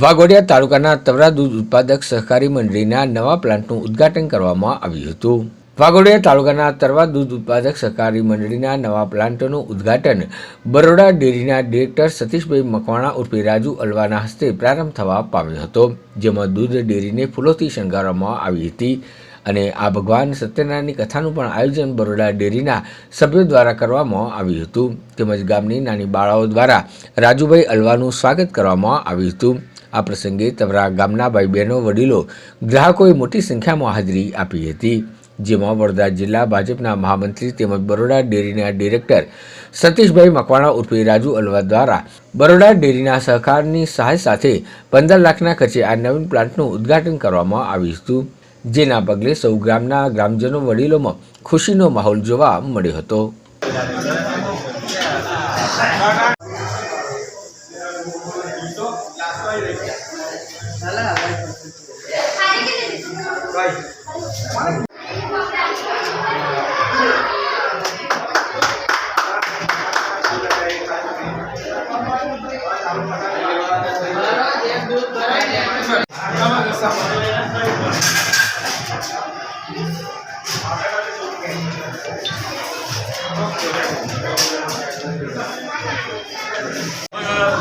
વાઘોડિયા તાલુકાના તવરા દૂધ ઉત્પાદક સહકારી મંડળીના નવા પ્લાન્ટનું ઉદ્ઘાટન કરવામાં આવ્યું હતું. વાઘોડિયા તાલુકાના તરવા દૂધ ઉત્પાદક સહકારી મંડળીના નવા પ્લાન્ટનું ઉદ્ઘાટન બરોડા ડેરીના ડિરેક્ટર સતીશભાઈ મકવાણા ઉર્ફે રાજુ અલવાના હસ્તે પ્રારંભ થવા પામ્યો હતો, જેમાં દૂધ ડેરીને ફૂલોથી શણગારવામાં આવી હતી અને આ ભગવાન સત્યનારાયણની કથાનું પણ આયોજન બરોડા ડેરીના સભ્યો દ્વારા કરવામાં આવ્યું હતું. તેમજ ગામની નાની બાળાઓ દ્વારા રાજુભાઈ અલવાનું સ્વાગત કરવામાં આવ્યું હતું. આ પ્રસંગે તવરા ગામના ભાઈ બહેનો વડીલો ગ્રાહકોએ મોટી સંખ્યામાં હાજરી આપી હતી, જેમાં વડોદરા જિલ્લા ભાજપના મહામંત્રી તેમજ બરોડા ડેરીના ડિરેક્ટર સતીશભાઈ મકવાણા ઉર્ફે રાજુ અલવા દ્વારા બરોડા ડેરીના સહકારની સહાય સાથે પંદર લાખના ખર્ચે આ નવીન પ્લાન્ટનું ઉદ્ઘાટન કરવામાં આવ્યું હતું, જેના પગલે સૌ ગ્રામના ગ્રામજનો, વડીલોમાં ખુશીનો માહોલ જોવા મળ્યો હતો.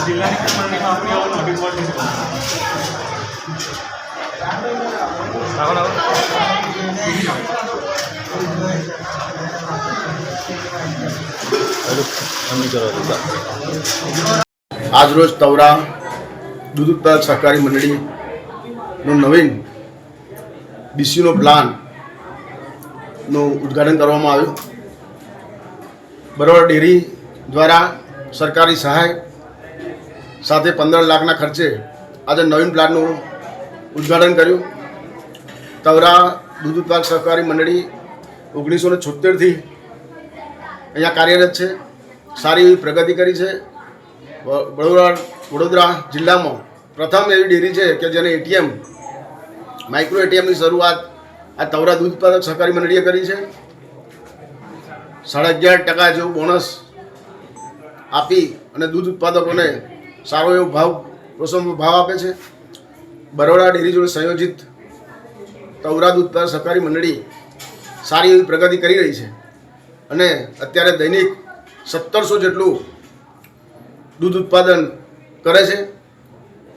જિલ્લાની કમાણીમાં આપણી આવું નોટિસ બોર્ડ નથી આજરોજ તવરા દૂધ ઉત્પાદક સહકારી મંડળીનું નવીન ડીસીનો પ્લાનનું ઉદ્ઘાટન કરવામાં આવ્યું. બરોબર ડેરી દ્વારા સરકારી સહાય સાથે પંદર લાખના ખર્ચે આજે નવીન પ્લાનનું ઉદ્ઘાટન કર્યું. તવરા દૂધ ઉત્પાદક સહકારી મંડળી ઓગણીસો ને છોતેરથી અહીંયા કાર્યરત છે. સારી એવી પ્રગતિ કરી છે. વડોદરા વડોદરા જિલ્લામાં પ્રથમ એવી ડેરી છે કે જેને એટીએમ, માઇક્રો એટીએમની શરૂઆત આ તવરા દૂધ ઉત્પાદક સહકારી મંડળીએ કરી છે. સાડા અગિયાર ટકા જેવું બોનસ આપી અને દૂધ ઉત્પાદકોને સારો એવો ભાવ પ્રોત્સાહન ભાવ આપે છે. બરોડા ડેરી જોડે સંયોજિત તવરા દૂધ ઉત્પાદક સહકારી મંડળી સારી એવી પ્રગતિ કરી રહી છે. અને અત્યારે દૈનિક સત્તરસો જેટલું દૂધ ઉત્પાદન કરે છે.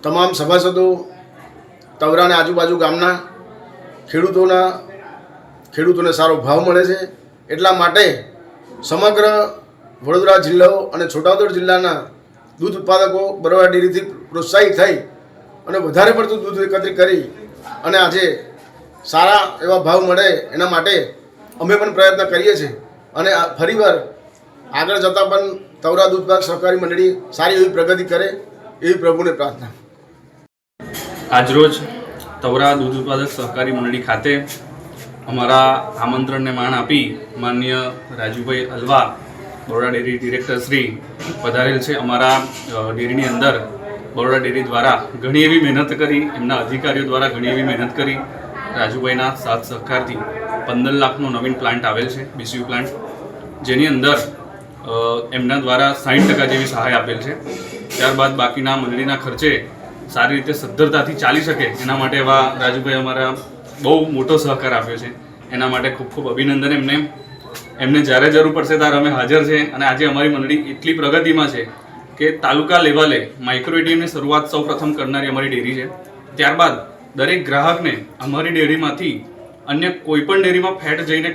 તમામ સભાસદો, તવરાને આજુબાજુ ગામના ખેડૂતોના, ખેડૂતોને સારો ભાવ મળે છે. એટલા માટે સમગ્ર વડોદરા જિલ્લો અને છોટાઉદેપુર જિલ્લાના દૂધ ઉત્પાદકો બરોડા ડેરીથી પ્રોત્સાહિત થઈ અને વધારે પડતું દૂધ એકત્રિત કરી અને આજે સારા એવા ભાવ મળે એના માટે અમે પણ પ્રયત્ન કરીએ છીએ. અને ફરીવાર આગળ જતાં પણ તવરા દૂધ ઉત્પાદક સહકારી મંડળી સારી એવી પ્રગતિ કરે એવી પ્રભુને પ્રાર્થના. આજરોજ તવરા દૂધ ઉત્પાદક સહકારી મંડળી ખાતે અમારા આમંત્રણને માન આપી માન્ય રાજુભાઈ અલવા બરોડા ડેરી ડિરેક્ટર શ્રી પધારેલ છે અમારા ડેરીની અંદર. બરોડા ડેરી દ્વારા ઘણી એવી મહેનત કરી, એમના અધિકારીઓ દ્વારા ઘણી એવી મહેનત કરી. રાજુભાઈના સાથ સહકારથી પંદર લાખનો નવીન પ્લાન્ટ આવેલ છે બીસીયુ પ્લાન્ટ. જેની અંદર એમના દ્વારા સાઠ ટકા જેવી સહાય આપેલ છે. ત્યારબાદ બાકીના મંડળીના ખર્ચે સારી રીતે સદ્ધરતાથી ચાલી શકે, એના માટે એવા રાજુભાઈ અમારા બહુ મોટો સહકાર આપ્યો છે. એના માટે ખૂબ ખૂબ અભિનંદન એમને. એમને જ્યારે જરૂર પડશે ત્યારે અમે હાજર છે અને આજે અમારી મંડળી એટલી પ્રગતિમાં છે કે તાલુકા લેવલે માઇક્રો એટીએમની શરૂઆત સૌ પ્રથમ કરનારી અમારી ડેરી છે. ત્યારબાદ દરેક ગ્રાહકને અમારી ડેરીમાંથી અન્ય કોઈ પણ ડેરીમાં ફેટ જઈને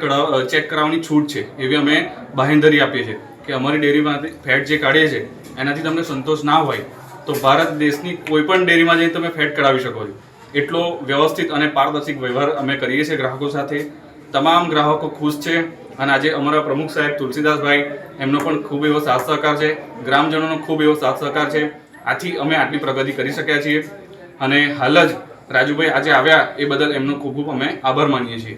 ચેક કરાવવાની છૂટ છે, એવી અમે બાહેંધરી આપીએ છીએ કે અમારી ડેરીમાંથી ફેટ જે કાઢીએ છીએ, એનાથી તમને સંતોષ ના હોય તો ભારત દેશની કોઈ પણ ડેરીમાં જઈને તમે ફેટ કઢાવી શકો છો. એટલો વ્યવસ્થિત અને પારદર્શક વ્યવહાર અમે કરીએ છીએ ગ્રાહકો સાથે. તમામ ગ્રાહકો ખુશ છે. અને આજે અમારા પ્રમુખ સાહેબ તુલસીદાસભાઈ, એમનો પણ ખૂબ એવો સાથ સહકાર છે. ગ્રામજનોનો ખૂબ એવો સાથ સહકાર છે. આથી અમે આટલી પ્રગતિ કરી શક્યા છીએ. અને હાલ જ રાજુભાઈ આજે આવ્યા એ બદલ એમનો ખૂબ ખૂબ અમે આભાર માનીએ છીએ.